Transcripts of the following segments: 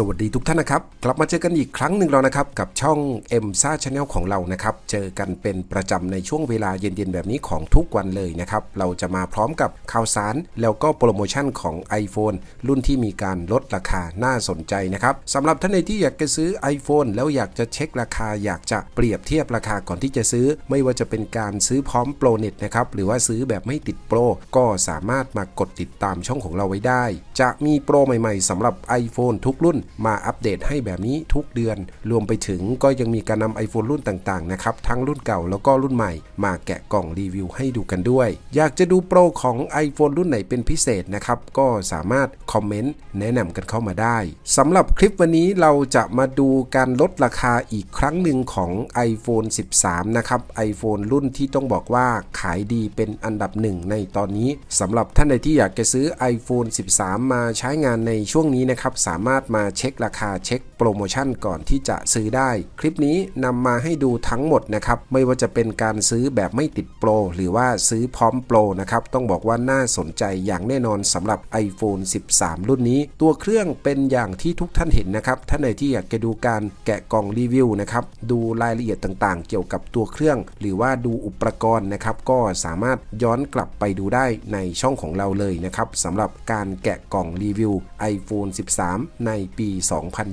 สวัสดีทุกท่านนะครับ กลับมาเจอกันอีกครั้งหนึ่งแล้วนะครับ กับช่อง m อ็มซ่าชาแนลของเรานะครับ เจอกันเป็นประจำในช่วงเวลาเย็นๆ แบบนี้ของทุกวันเลยนะครับ เราจะมาพร้อมกับข่าวสาร แล้วก็โปรโมชั่นของ iPhone รุ่นที่มีการลดราคาน่าสนใจนะครับสำหรับท่านใดที่อยากจะซื้อ iPhone แล้วอยากจะเช็คราคา อยากจะเปรียบเทียบราคาก่อนที่จะซื้อ ไม่ว่าจะเป็นการซื้อพร้อมโปรเน็ตนะครับหรือว่าซื้อแบบไม่ติดโปรก็สามารถมากดติดตามช่องของเราไว้ได้ จะมีโปรใหม่ ๆสำหรับ iPhone ทุกรุ่นมาอัปเดตให้แบบนี้ทุกเดือน รวมไปถึงก็ยังมีการนำ iPhone รุ่นต่างๆนะครับทั้งรุ่นเก่าแล้วก็รุ่นใหม่ มาแกะกล่องรีวิวให้ดูกันด้วย อยากจะดูโปรของ iPhone รุ่นไหนเป็นพิเศษนะครับก็สามารถคอมเมนต์แนะนำกันเข้ามาได้สำหรับคลิปวันนี้เราจะมาดูการลดราคาอีกครั้งหนึ่งของ iPhone 13 นะครับ iPhone รุ่นที่ต้องบอกว่าขายดีเป็นอันดับหนึ่งในตอนนี้สำหรับท่านใดที่อยากจะซื้อ iPhone 13 มาใช้งานในช่วงนี้นะครับสามารถมาเช็คราคาเช็คโปรโมชั่นก่อนที่จะซื้อได้ คลิปนี้นำมาให้ดูทั้งหมดนะครับไม่ว่าจะเป็นการซื้อแบบไม่ติดโปรหรือว่าซื้อพร้อมโปรนะครับต้องบอกว่าน่าสนใจอย่างแน่นอนสำหรับ iPhone 13 รุ่นนี้ ตัวเครื่องเป็นอย่างที่ทุกท่านเห็นนะครับท่านใดที่อยากจะดูการแกะกล่องรีวิวนะครับดูรายละเอียดต่างๆ เกี่ยวกับตัวเครื่อง หรือว่าดูอุปกรณ์นะครับก็สามารถย้อนกลับไปดูได้ในช่องของเราเลยนะครับสำหรับการแกะกล่องรีวิว iPhone 13 ในปี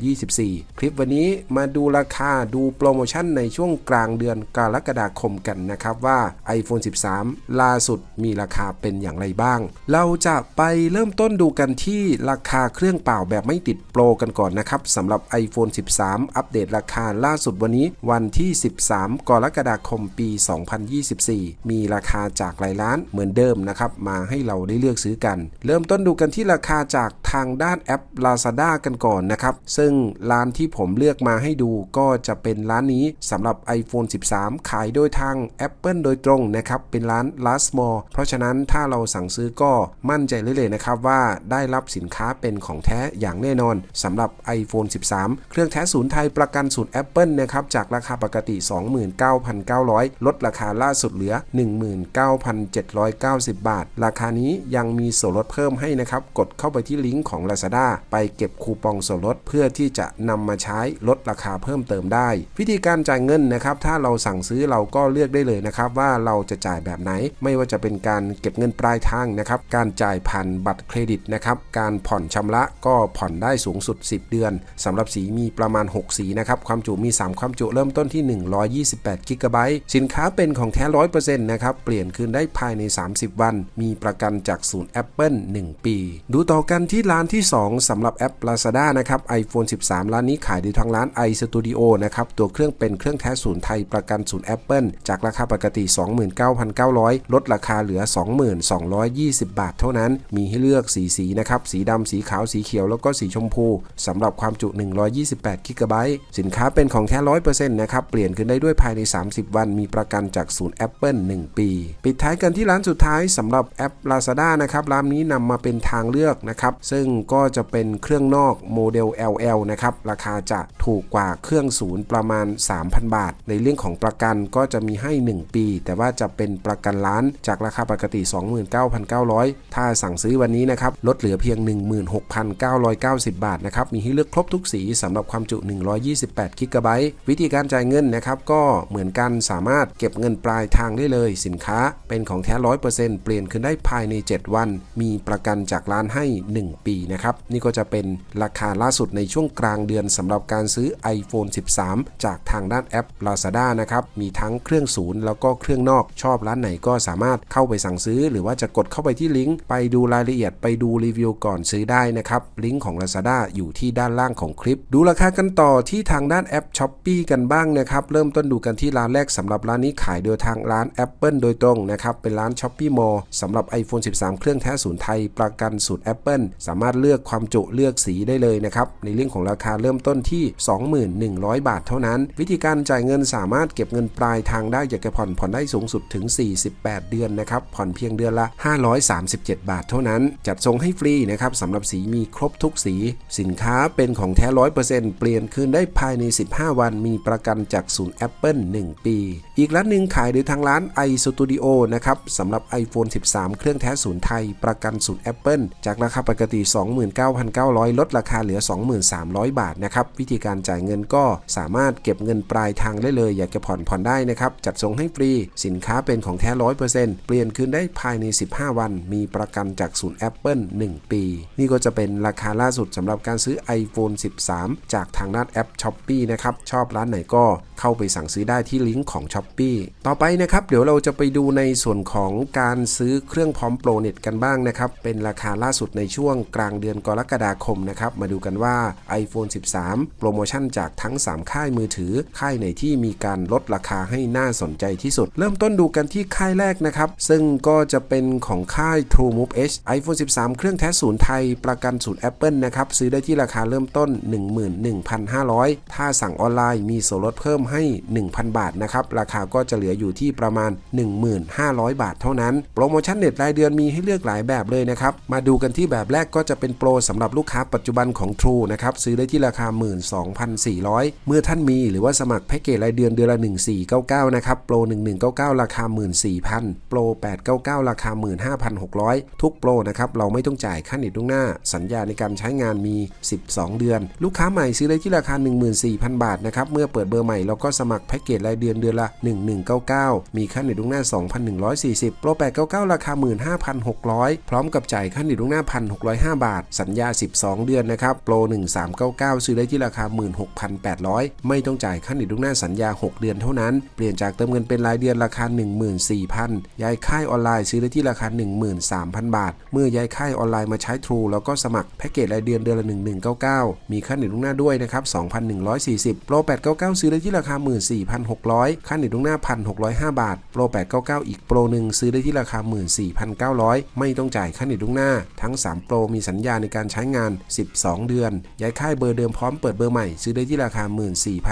2024 คลิปวันนี้มาดูราคาดูโปรโมชั่นในช่วงกลางเดือนกรกฎาคมกันนะครับว่า iPhone 13 ล่าสุดมีราคาเป็นอย่างไรบ้าง เราจะไปเริ่มต้นดูกันที่ราคาเครื่องเปล่าแบบไม่ติดโปรกันก่อนนะครับสำหรับ iPhone 13 อัปเดตราคาล่าสุดวันนี้วันที่ 13 กรกฎาคมปี 2024 มีราคาจากหลายร้านเหมือนเดิมนะครับมาให้เราได้เลือกซื้อกัน เริ่มต้นดูกันที่ราคาจากทางด้านแอป Lazada กันก่อนนะครับ ซึ่งร้านที่ผมเลือกมาให้ดูก็จะเป็นร้านนี้สำหรับ iPhone 13 ขายโดยทาง Apple โดยตรงนะครับ เป็นร้าน Last Mall เพราะฉะนั้นถ้าเราสั่งซื้อก็มั่นใจเลยเลยนะครับว่าได้รับสินค้าเป็นของแท้อย่างแน่นอนสำหรับ iPhone 13 เครื่องแท้ศูนย์ไทยประกันศูนย์ Apple นะครับจากราคาปกติ 29,900 ลดราคาล่าสุดเหลือ 19,790 บาท ราคานี้ยังมีส่วนลดเพิ่มให้นะครับ กดเข้าไปที่ลิงก์ของ Lazada ไปเก็บคูปองส่วนลดเพื่อที่จะนำมาใช้ลดราคาเพิ่มเติมได้ วิธีการจ่ายเงินนะครับถ้าเราสั่งซื้อเราก็เลือกได้เลยนะครับว่าเราจะจ่ายแบบไหน ไม่ว่าจะเป็นการเก็บเงินปลายทางนะครับการจ่ายผ่านบัตรเครดิตนะครับการผ่อนชำระก็ผ่อนได้สูงสุด 10 เดือนสำหรับสีมีประมาณ 6 สีนะครับความจุมี 3 ความจุเริ่มต้นที่ 128กิกะไบต์สินค้าเป็นของแท้100%นะครับเปลี่ยนคืนได้ภายใน 30 วัน มีประกันจากศูนย์ Apple 1 ปี ดูต่อกันที่ร้านที่ 2สำหรับแอป Lazada นะครับ iPhone 13 ร้านนี้ขายดยทางร้าน iStudio นะครับ ตัวเครื่องเป็นเครื่องแท้ศูนย์ไทยประกันศูนย์ Apple จากราคาปกติ 29,900 ลดราคาเหลือ22,20 บาทเท่านั้น มีให้เลือกสีสีนะครับ สีดำ สีขาว สีเขียว แล้วก็สีชมพูสำหรับความจุ 128กิกะไบต์สินค้าเป็นของแท้ 100%นะครับ เปลี่ยนขึ้นได้ด้วยภายใน 30 วัน มีประกันจากศูนย์ Apple 1 ปี ปิดท้ายกันที่ร้านสุดท้ายสำหรับแอป Lazada นะครับ ร้านนี้นำมาเป็นทางเลือกนะครับ ซึ่งก็จะเป็นเครื่องนอกโมเดล LL นะครับ ราคาจะถูกกว่าเครื่องศูนย์ประมาณ 3,000 บาท ในเรื่องของประกันก็จะมีให้ 1 ปี แต่ว่าจะเป็นประกันล้านจากราคาปกติ 29,900 ถ้าสั่งซื้อวันนี้นะครับ ลดเหลือเพียง 16,990 บาทนะครับ มีให้เลือกครบทุกสีสำหรับความจุ 128กิกะไบต์วิธีการจ่ายเงินนะครับ ก็เหมือนกันสามารถเก็บเงินปลายทางได้เลย สินค้าเป็นของแท้ 100%เปลี่ยนคืนได้ภายใน 7 วัน มีประกันจากร้านให้ 1 ปีนะครับ นี่ก็จะเป็นราคาล่าสุดในช่วงกลางเดือนสำหรับการซื้อ iPhone 13 จากทางด้านแอป Lazada นะครับ มีทั้งเครื่องศูนย์แล้วก็เครื่องนอก ชอบร้านไหนก็สามารถเข้าไปสั่งซื้อ หรือว่าจะกดเข้าไปที่ลิงก์ไปดูรายละเอียดไปดูรีวิวก่อนซื้อได้นะครับ ลิงก์ของ Lazada อยู่ที่ด้านล่างของคลิป ดูราคากันต่อที่ทางด้านแอป s h อ p e e กันบ้างนะครับ เริ่มต้นดูกันที่ร้านแรกสำหรับร้านนี้ขายโดยทางร้าน Apple โดยตรงนะครับ เป็นร้าน s h อ p e e Mall สำหรับ iPhone 13 เครื่องแท้ศูนย์ไทยประกันสูตร Apple สามารถเลือกความจุเลือกสีได้เลยนะครับในเรื่องของราคาเริ่มต้นที่ 21,000 บาทเท่านั้น วิธีการจ่ายเงินสามารถเก็บเงินปลายทางได้อยากจะผ่อนผ่อนได้สูงสุดถึง 48 เดือนนะครับผ่อนเพียงเดือนละ 537 บาทเท่านั้น จัดส่งให้ฟรีนะครับสำหรับสีมีครบทุกสี สินค้าเป็นของแท้ 100%เปลี่ยนคืนได้ภายใน 15 วันมีประกันจากศูนย์ Apple 1 ปี อีกร้านหนึ่งขายโดยทางร้าน iStudio นะครับสำหรับ iPhone 13 เครื่องแท้ศูนย์ไทย ประกันศูนย์ Apple จากราคาปกติ 29,900 ลดราคาเหลือ 23,000 บาทนะครับวิธีการจ่ายเงินก็สามารถเก็บเงินปลายทางได้เลย อยากจะผ่อนผ่อนได้นะครับจัดส่งให้ฟรี สินค้าเป็นของแท้ร้อยเปอร์เซ็นต์เปลี่ยนคืนได้ภายใน 15 วัน มีประกันจากศูนย์ Apple 1 ปี นี่ก็จะเป็นราคาล่าสุดสำหรับการซื้อ iPhone 13 จากทางด้านแอป s h อ p e e นะครับชอบร้านไหนก็เข้าไปสั่งซื้อได้ที่ลิงก์ของ s h อ p e e ต่อไปนะครับ เดี๋ยวเราจะไปดูในส่วนของการซื้อเครื่องพร้อมโปรเน็ตกันบ้างนะครับ เป็นราคาล่าสุดในช่วงกลางเดือนกรกฎาคมนะครับ มาดูกันว่า iPhone 13 โปรโมชั่นจากทั้ง 3 ค่ายมือถือ ค่ายไหนที่มีการลดราคาให้น่าสนใจที่สุด เริ่มต้นดูกันที่ค่ายแรกนะครับ ซึ่งก็จะเป็นของค่าย True Move H iPhone 13 เครื่องแท้ศูนย์ไทยประกันศูนย์ Apple นะครับ ซื้อได้ที่ราคาเริ่มต้น 11,500 ถ้าสั่งออนไลน์มีส่วนลดเพิ่มให้ 1,000 บาทนะครับราคาก็จะเหลืออยู่ที่ประมาณ 1500 บาทเท่านั้น โปรโมชั่นเน็ตรายเดือนมีให้เลือกหลายแบบเลยนะครับ มาดูกันที่แบบแรกก็จะเป็นโปรสำหรับลูกค้าปัจจุบันของ True นะครับ ซื้อได้ที่ราคา 12,400 เมื่อท่านมีหรือว่าสมัครแพ็กเกจรายเดือนเดือนละ 1499 นะครับ โปร 1199 ราคา 14,000 โปร 899 ราคา 15,600 ทุกโปรนะครับเราไม่ต้องจ่ายค่าเน็ตล่วงหน้า สัญญาในการใช้งานมี 12 เดือน ลูกค้าใหม่ซื้อได้ที่ราคา 14,000 บาทนะครับเมื่อเปิดเบอร์ใหม่เราก็สมัครแพ็กเกจรายเดือนเดือนละ1199 มีค่าเน็ตล่วงหน้า 2,140 โปร 899 ราคา 15,600 พร้อมกับจ่ายค่าเน็ตล่วงหน้า 1,605 บาท สัญญา 12 เดือนนะครับ โปร 1399 ซื้อได้ที่ราคา 16,800 ไม่ต้องจ่ายค่าเน็ตล่วงหน้าสัญญา 6 เดือนเท่านั้น เปลี่ยนจากเติมเงินเป็นรายเดือนราคา 14,000 ย้ายค่ายออนไลน์ซื้อได้ที่ราคา 13,000 บาท เมื่อย้ายค่ายออนไลน์มาใช้ True แล้วก็สมัครแพ็กเกจรายเดือนเดือนละ 1199 มีค่าเน็ตล่วงหน้าด้วยนะครับ 2,140 โปร 899 ซื้อได้ที่ราคา 14,600 ค่าเน็ตล่วงหน้า 1,605 บาท โปร 899 อีกโปรหนึ่งซื้อได้ที่ราคา 14,900 ไม่ต้องจ่ายค่าเน็ตล่วงหน้า ทั้ง 3 โปรมีสัญญาในการใช้งาน 12 เดือน ย้ายค่ายเบอร์เดิมพร้อมเปิดเบอร์ใหม่ ซื้อได้ที่ราคา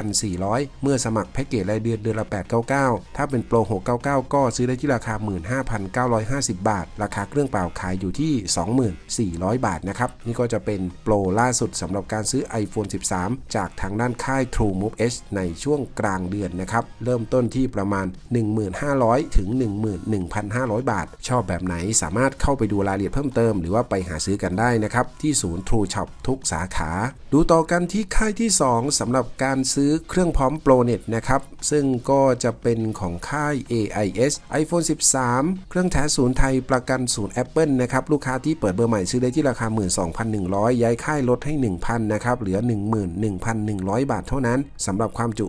14,400 เมื่อสมัครแพ็กเกจรายเดือนเดือนละ 899 ถ้าเป็นโปร 699 ก็ซื้อได้ที่ราคา 15,950 บาท ราคาเครื่องเปล่าขายอยู่ที่ 24,000 บาทนะครับ นี่ก็จะเป็นโปรล่าสุดสำหรับการซื้อ iPhone 13 จากทางด้านค่าย True Move H ในช่วงกลางเดือนนะครับ เริ่มต้นที่ประมาณ 1500 ถึง 11,500 บาท ชอบแบบไหนสามารถเข้าไปดูรายละเอียดเพิ่มเติม หรือว่าไปหาซื้อกันได้นะครับ ที่ศูนย์ True Shop ทุกสาขา ดูต่อกันที่ค่ายที่ 2สำหรับการซื้อเครื่องพร้อมโปรเน็ตนะครับ ซึ่งก็จะเป็นของค่าย AIS iPhone 13 เครื่องแท้ศูนย์ไทยประกันศูนย์ Apple นะครับลูกค้าที่เปิดเบอร์ใหม่ซื้อได้ที่ราคา 12,100 ย้ายค่ายลดให้ 1,000นะครับเหลือ 11,100 บาทเท่านั้นสำหรับความจุ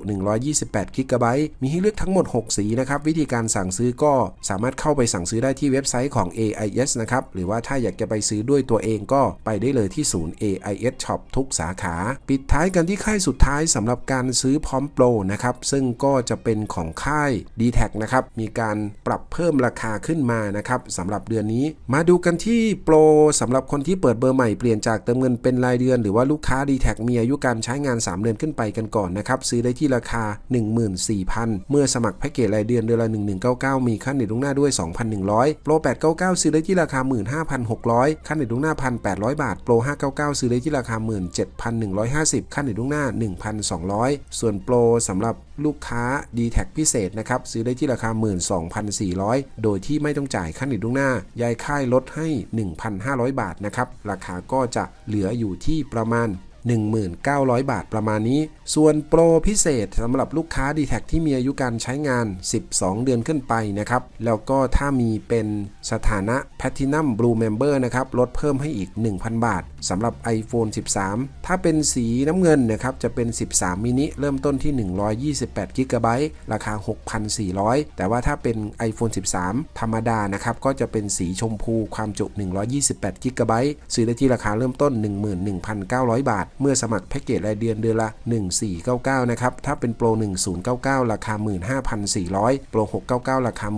128 g b มีให้เลือกทั้งหมด 6 สีนะครับ วิธีการสั่งซื้อก็สามารถเข้าไปสั่งซื้อได้ที่เว็บไซต์ของ AIS นะครับ หรือว่าถ้าอยากจะไปซื้อด้วยตัวเองก็ไปได้เลยที่ศูนย์ AIS Shop ทุกสาขา ปิดท้ายกันที่ค่ายสุดท้ายสำหรับการซื้อพร้อมโปรนะครับ ซึ่งก็จะเป็นของค่าย d t แทนะครับ มีการปรับเพิ่มราคาขึ้นมานะครับสำหรับเดือนนี้ มาดูกันที่โปรสำหรับคนที่เปิดเบอร์ใหม่เปลี่ยนจากเติมเงินเป็นรายเดือน หรือว่าลูกค้า d t แทมีอายุการใช้งาน 3 เดือนขึ้นไปกันก่อนนะครับซื้อได้ที่ราคา 14,000เมื่อสมัครแพ็กเกจรายเดือนเดือนละ 1199 มีค่าเน็ตล่วงหน้าด้วย 2,100 โปร 899 ซื้อได้ที่ราคา 15,600 ค่าเน็ตล่วงหน้า 1,800 บาท โปร 599 ซื้อได้ที่ราคา 17,150 ค่าเน็ตล่วงหน้า 1,200 ส่วนโปรสำหรับลูกค้า d t แทพิเศษนะครับ ซื้อได้ที่ราคา 12,400 โดยที่ไม่ต้องจ่ายค่าเน็ตล่วงหน้ายายค่ายลดให้ 1,500 บาทนะครับ ราคาก็จะเหลืออยู่ที่ประมาณ 1,900 บาทประมาณนี้ ส่วนโปรพิเศษสำหรับลูกค้า d t แทที่มีอายุการใช้งาน 12 เดือนขึ้นไปนะครับ แล้วก็ถ้ามีเป็นสถานะ Platinum Blue Member นะครับ ลดเพิ่มให้อีก 1,000 บาท สำหรับ iPhone 13 ถ้าเป็นสีน้ำเงินนะครับจะเป็น 13 มินิเริ่มต้นที่ 128 g b ราคา 6,400 แต่ว่าถ้าเป็น iPhone 13 ธรรมดานะครับก็จะเป็นสีชมพูความจุ 128 g b ซื้อได้ที่ราคาเริ่มต้น 11,900 บาท เมื่อสมัครแพ็กเกจรายเดือนเดือนละ 1499 นะครับ ถ้าเป็นโปร 1099 ราคา 15,400 โปร 699 ราคา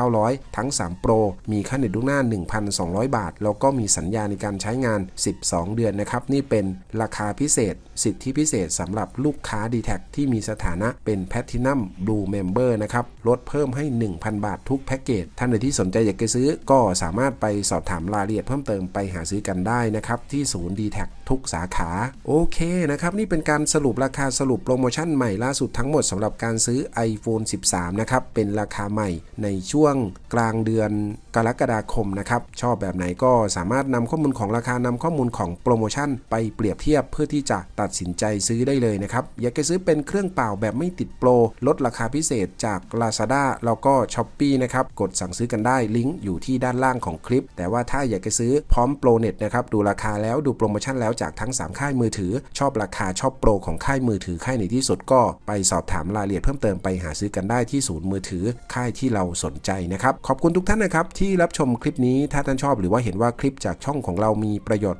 19,900 ทั้ง 3 โปร มีค่าเน็ตล่วงหน้า 1,200 บาท แล้วก็มีสัญญาในการใช้งาน12 เดือนนะครับ นี่เป็นราคาพิเศษ สิทธิพิเศษสำหรับลูกค้า d t แทที่มีสถานะเป็น Platinum Blue Member นะครับ ลดเพิ่มให้ 1,000 บาททุกแพ็กเกจ ท่านใดที่สนใจอยากจะซื้อ ก็สามารถไปสอบถามรายละเอียดเพิ่มเติมไปหาซื้อกันได้นะครับ ที่ศูนย์ d t แททุกสาขา โอเคนะครับ นี่เป็นการสรุปราคาสรุปโปรโมชั่นใหม่ล่าสุดทั้งหมดสำหรับการซื้อ iPhone 13 นะครับ เป็นราคาใหม่ในช่วงกลางเดือนกรกฎาคมนะครับ ชอบแบบไหนก็สามารถนำข้อมูลของราคานำข้ออมูลของโปรโมชั่นไปเปรียบเทียบเพื่อที่จะตัดสินใจซื้อได้เลยนะครับ อยากจะซื้อเป็นเครื่องเปล่าแบบไม่ติดโปร ลดราคาพิเศษจาก Lazada แล้วก็ s h อ p e e นะครับ กดสั่งซื้อกันได้ลิงก์อยู่ที่ด้านล่างของคลิป แต่ว่าถ้าอยากจะซื้อพร้อมโปรเน็ตนะครับ ดูราคาแล้วดูโปรโมชั่นแล้วจากทั้ง 3 ค่ายมือถือ ชอบราคาชอบโปรของค่ายมือถือค่ายไหนที่สุดก็ไปสอบถามรายละเอียดเพิ่มเติมไปหาซื้อกันได้ที่ศูนย์มือถือค่ายที่เราสนใจนะครับขอบคุณทุกท่านนะครับที่รับชมคลิปนี้ถ้าท่านชอบหรือว่าเห็นว่าคลิปจากช่องของเรามีประโยชน์